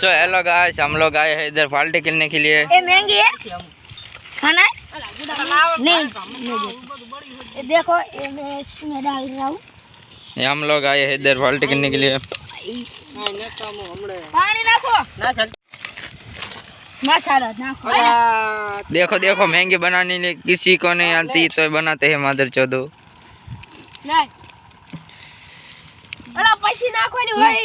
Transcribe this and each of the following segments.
So hello guys हम लोग आए हैं इधर फाल्टे खेलने के लिए। ए महँगी है? खाना है? नहीं। देखो ये मैं इसमें डाल रहा हूँ। ये हम लोग आए हैं इधर फाल्टे खेलने के लिए। पानी नाखो। मसाला नाखो। देखो देखो महँगी बनाने ने किसी को नहीं आती तो बनाते हैं मादर चौधो अरे पैसे नाखो नहीं भाई।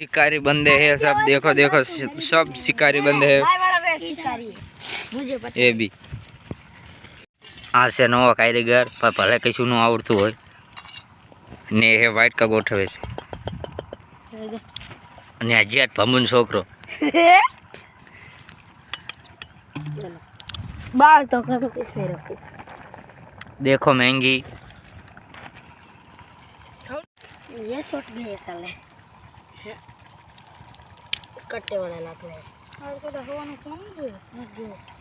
शिकारी बंदे है सब देखो देखो सब शिकारी बंदे है ये भी। आ से नवा कायरे घर पर पहले कैसे नो आवड़त हो? ने है वाइट का गोठ है से ने अजियत भमन छोकरो। बाहर तो कर दो किस देखो महँगी। ये शॉट भी है साले। કટ્ટે વાળા લાકડા હવે તો હોવાનું કોણ નથી